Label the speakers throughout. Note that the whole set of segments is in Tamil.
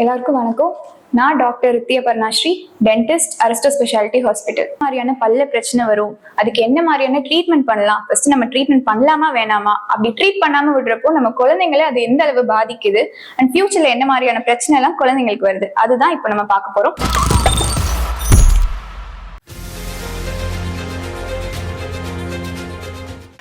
Speaker 1: எல்லாருக்கும் வணக்கம். நான் doctor Rithiya Parnasri dentist Aristo speciality hospital மாதிரியான பல்ல பிரச்சனை வரும்? அதுக்கு என்ன மாதிரியான ட்ரீட்மெண்ட் பண்ணலாம்? ஃபர்ஸ்ட் நம்ம ட்ரீட்மெண்ட் பண்ணலாமா வேணாமா? அப்படி ட்ரீட் பண்ணாம விடுறப்போ நம்ம குழந்தைங்களை அது எந்த அளவு பாதிக்குது? அண்ட் ஃபியூச்சர்ல என்ன மாதிரியான பிரச்சனை எல்லாம் குழந்தைங்களுக்கு வருது? அதுதான் இப்போ நம்ம பார்க்க போறோம்.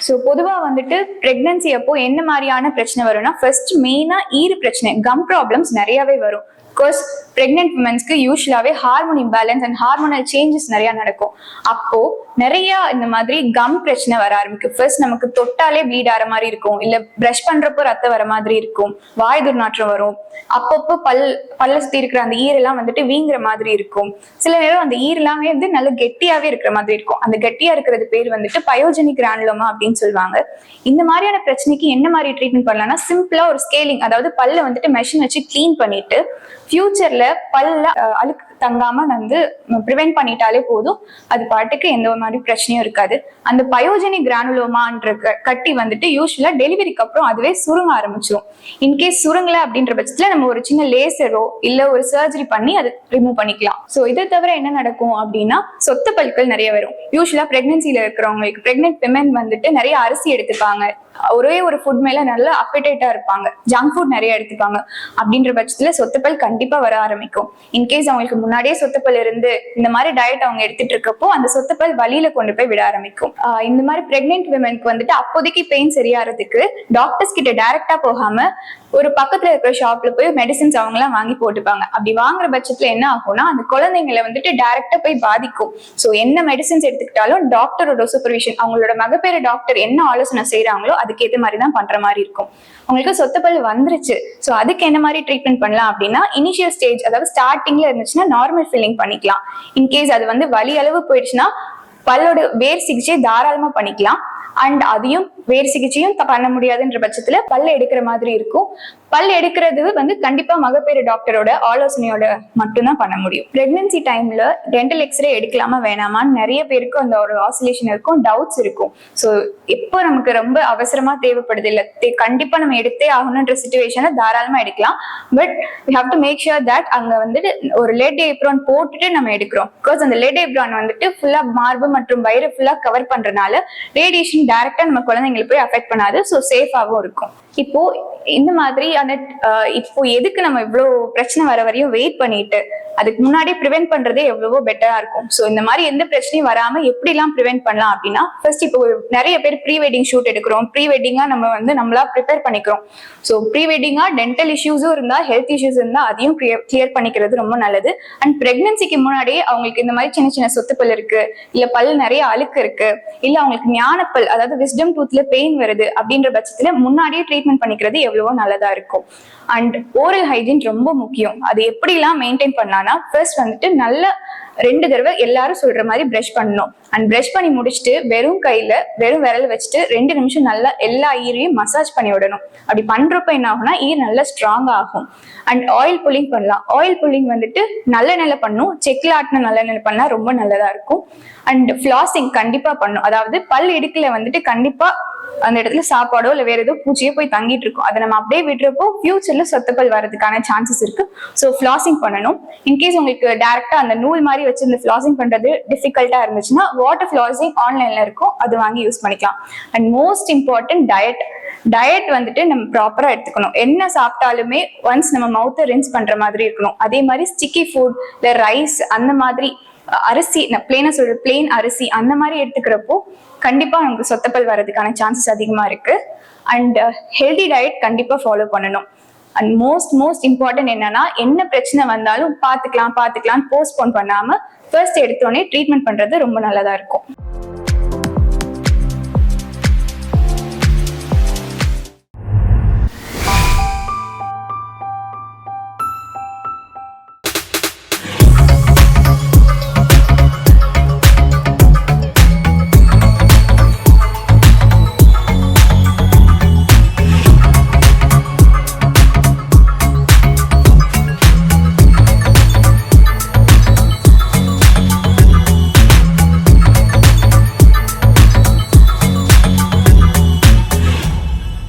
Speaker 1: ஸோ பொதுவாக வந்துட்டு பிரெக்னன்சி அப்போ என்ன மாதிரியான பிரச்சனை வரும்னா ஃபர்ஸ்ட் மெயினாக ஈறு பிரச்சனை கம் ப்ராப்ளம்ஸ் நிறையவே வரும். பிகாஸ் பிரெக்னென்ட் உமன்ஸ்க்கு யூஸ்வலாகவே hormone imbalance and hormonal changes நிறையா நடக்கும். அப்போ நிறைய இந்த மாதிரி கம் பிரச்சனை வர ஆரம்பிக்கும். ஃபர்ஸ்ட் நமக்கு தொட்டாலே ப்ளீட் ஆற மாதிரி இருக்கும். இல்ல ப்ரஷ் பண்ணுறப்போ ரத்தம் வர மாதிரி இருக்கும். வாய் துர்நாற்றம் வரும். அப்பப்போ பல் பல்ல சுற்றி இருக்கிற அந்த ஈரெல்லாம் வந்துட்டு வீங்குற மாதிரி இருக்கும். சில நேரம் அந்த ஈரெல்லாமே வந்து நல்ல கெட்டியாவே இருக்கிற மாதிரி இருக்கும். அந்த கெட்டியா இருக்கிறது பேர் வந்துட்டு பயோஜெனிக் கிரானுலோமா அப்படின்னு சொல்லுவாங்க. இந்த மாதிரியான பிரச்சனைக்கு என்ன மாதிரி ட்ரீட்மெண்ட் பண்ணலாம்னா சிம்பிளா ஒரு ஸ்கேலிங் அதாவது பல்ல வந்துட்டு மெஷின் வச்சு க்ளீன் பண்ணிட்டு ஃபியூச்சர்ல பல்ல அழுக்கு தங்காம வந்து ப்ரிவென்ட் பண்ணிட்டாலே போதும். அது பாட்டுக்கு எந்த ஒரு மாதிரி பிரச்சனையும் இருக்காது. அந்த பயோஜெனிக் கிரானுலோமான்ற கட்டி வந்துட்டு யூஸ்வலா டெலிவரிக்கு அப்புறம் அதுவே சுருங்க ஆரம்பிச்சிடும் இன்கேஸ் சுருங்கல அப்படின்ற பட்சத்துல நம்ம ஒரு சின்ன லேசரோ இல்ல ஒரு சர்ஜரி பண்ணி அதை ரிமூவ் பண்ணிக்கலாம். ஸோ இதை தவிர என்ன நடக்கும் அப்படின்னா சொத்த பல்கள் நிறைய வரும். யூஸ்வலா பிரெக்னன்சில இருக்கிறவங்களுக்கு பிரெக்னென்ட் விமன் வந்துட்டு நிறைய அரிசி எடுத்துப்பாங்க. ஒரே ஒரு ஃபுட் மேல நல்ல அப்படைட்டா இருப்பாங்க. ஜங்க் ஃபுட் நிறைய எடுத்துப்பாங்க. அப்படின்ற பட்சத்துல சொத்தப்பல் கண்டிப்பா வர ஆரம்பிக்கும். இன்கேஸ் அவங்களுக்கு முன்னாடியே சொத்துப்பல் இருந்து இந்த மாதிரி டயட் அவங்க எடுத்துட்டு இருக்கப்போ அந்த சொத்துப்பல் வழியில கொண்டு போய் விட ஆரம்பிக்கும். இந்த மாதிரி பிரெக்னென்ட் விமனுக்கு வந்துட்டு அப்போதைக்கு பெயின் சரியாறதுக்கு டாக்டர்ஸ் கிட்ட டைரக்டா போகாம ஒரு பக்கத்துல இருக்கிற ஷாப்ல போய் மெடிசின்ஸ் அவங்க எல்லாம் வாங்கி போட்டுப்பாங்க. அப்படி வாங்குற பட்சத்துல என்ன ஆகும்னா அந்த குழந்தைங்களை வந்துட்டு டைரக்டா போய் பாதிக்கும். சோ என்ன மெடிசின்ஸ் எடுத்துக்கிட்டாலும் டாக்டரோட சூப்பர்விஷன் அவங்களோட மகப்பேறு டாக்டர் என்ன ஆலோசனை செய்யறாங்களோ அதுக்கேற்ற மாதிரி தான் பண்ற மாதிரி இருக்கும். உங்களுக்கு சொத்தப்பல் வந்துருச்சு. ஸோ அதுக்கு என்ன மாதிரி ட்ரீட்மெண்ட் பண்ணலாம் அப்படின்னா இனிஷியல் ஸ்டேஜ் அதாவது ஸ்டார்டிங்ல இருந்துச்சுன்னா நார்மல் ஃபில்லிங் பண்ணிக்கலாம். இன்கேஸ் அது வந்து வலி அளவு போயிடுச்சுன்னா பல்லோட வேர் சிகிச்சை தாராளமா பண்ணிக்கலாம். அண்ட் அதையும் வேர் சிகிச்சையும் பண்ண முடியாதுன்ற பட்சத்துல பல் எடுக்கிற மாதிரி இருக்கும். பல் எடுக்கிறது வந்து கண்டிப்பா மகப்பேறு டாக்டரோட ஆலோசனையோட மட்டும்தான் பண்ண முடியும். பிரெக்னன்சி டைம்ல டென்டல் எக்ஸ்ரே எடுக்கலாமா வேணாமான்னு நிறைய பேருக்கு அந்த ஒரு ஆசிலேஷன் இருக்கும் டவுட்ஸ் இருக்கும். ஸோ இப்போ நமக்கு ரொம்ப அவசரமா தேவைப்படுது இல்லை கண்டிப்பா நம்ம எடுத்தே ஆகணுன்ற சுச்சுவேஷன்ல தாராளமா எடுக்கலாம். But you have to make sure that அங்க வந்துட்டு ஒரு லெட் ஏப்ரான் போட்டுட்டு நம்ம எடுக்கிறோம். பிகாஸ் அந்த லெட் ஏப்ரான் வந்துட்டு ஃபுல்லா மார்பு மற்றும் வயிறு ஃபுல்லா கவர் பண்றதுனால ரேடியேஷன் டைரக்டா நம்ம குழந்தைங்க குழந்தைங்களுக்கு போய் அஃபெக்ட் பண்ணாது. ஸோ சேஃபாகவும் இருக்கும். இப்போ இந்த மாதிரி அந்த இப்போ எதுக்கு நம்ம இவ்வளோ பிரச்சனை வர வரையும் வெயிட் பண்ணிட்டு அதுக்கு முன்னாடி ப்ரிவென்ட் பண்றதே எவ்வளவோ பெட்டரா இருக்கும். ஸோ இந்த மாதிரி எந்த பிரச்சனையும் வராம எப்படிலாம் ப்ரிவென்ட் பண்ணலாம் அப்படின்னா ஃபர்ஸ்ட் இப்போ நிறைய பேர் ப்ரீ வெட்டிங் ஷூட் எடுக்கிறோம். ப்ரீ வெட்டிங்கா நம்ம வந்து நம்மளா ப்ரிப்பேர் பண்ணிக்கிறோம். ஸோ ப்ரீ வெட்டிங்கா டென்டல் இஷ்யூஸும் இருந்தா ஹெல்த் இஷ்யூஸ் இருந்தா அதையும் கிளியர் பண்ணிக்கிறது ரொம்ப நல்லது. அண்ட் பிரெக்னன்சிக்கு முன்னாடியே அவங்களுக்கு இந்த மாதிரி சின்ன சின்ன சொத்துப்பல் இருக்கு. இல்ல பல் நிறைய அழுக்கு இருக்கு. இல்ல அவங்களுக்கு ஞானப்பல் அதாவது விஸ்டம் டூத்ல பெயின் வருது அப்படின்ற பட்சத்துல முன்னாடியே ட்ரீட்மெண்ட் பண்ணிக்கிறது எவ்வளவோ நல்லதா இருக்கும். அண்ட் ஓரல் ஹைஜீன் ரொம்ப முக்கியம். அது எப்படிலாம் மெயின்டைன் பண்ணலாம்னா ஃபர்ஸ்ட் வந்துட்டு நல்ல ரெண்டு தடவை எல்லாரும் சொல்ற மாதிரி ப்ரஷ் பண்ணணும். அண்ட் ப்ரஷ் பண்ணி முடிச்சுட்டு வெறும் கையில வெறும் விரல் வச்சுட்டு ரெண்டு நிமிஷம் நல்லா எல்லா ஈரையும் மசாஜ் பண்ணி விடணும். அப்படி பண்றப்ப என்ன ஆகும்னா ஈர் நல்லா ஸ்ட்ராங் ஆகும். அண்ட் ஆயில் புல்லிங் பண்ணலாம். ஆயில் புல்லிங் வந்துட்டு நல்ல நிலை பண்ணும். செக்ல ஆட்டின நல்ல நிலை பண்ணா ரொம்ப நல்லதா இருக்கும். அண்ட் ஃபிளாசிங் கண்டிப்பா பண்ணும். அதாவது பல் இடுக்கில் வந்துட்டு கண்டிப்பா அந்த இடத்துல சாப்பாடோ இல்ல வேற ஏதோ பூச்சியோ போய் தங்கிட்டு இருக்கும். அதை நம்ம அப்படியே விடுறப்போ ஃபியூச்சர்ல சொத்தப்பல் வரதுக்கான சான்சஸ் இருக்கு. ஸோ ஃபிளாசிங் பண்ணணும். இன்கேஸ் உங்களுக்கு டேரக்டா அந்த நூல் மாதிரி வச்சு இந்த ஃபிளாசிங் பண்றது டிஃபிகல்ட்டா இருந்துச்சுன்னா வாட்டர் ஃபிளாசிங் ஆன்லைன்ல இருக்கும். அது வாங்கி யூஸ் பண்ணிக்கலாம். And most important diet diet வந்துட்டு நம்ம ப்ராப்பரா எடுத்துக்கணும். என்ன சாப்பிட்டாலுமே ஒன்ஸ் நம்ம மவுத்தை ரின்ஸ் பண்ற மாதிரி இருக்கணும். அதே மாதிரி ஸ்டிக்கி ஃபுட் இல்ல ரைஸ் அந்த மாதிரி அரிசி பிளேனா சொல்ற பிளெயின் அரிசி அந்த மாதிரி எடுத்துக்கிறப்போ கண்டிப்பாக நமக்கு சொத்தப்பல் வர்றதுக்கான சான்சஸ் அதிகமாக இருக்குது அண்ட் ஹெல்தி uh, டயட் கண்டிப்பாக ஃபாலோ பண்ணணும். அண்ட் மோஸ்ட் மோஸ்ட் இம்பார்ட்டன்ட் என்னன்னா என்ன பிரச்சனை வந்தாலும் பார்த்துக்கலாம் பார்த்துக்கலாம் போஸ்ட்போன் பண்ணாமல் ஃபர்ஸ்ட் எடுத்தோடனே ட்ரீட்மெண்ட் பண்ணுறது ரொம்ப நல்லதாக இருக்கும்.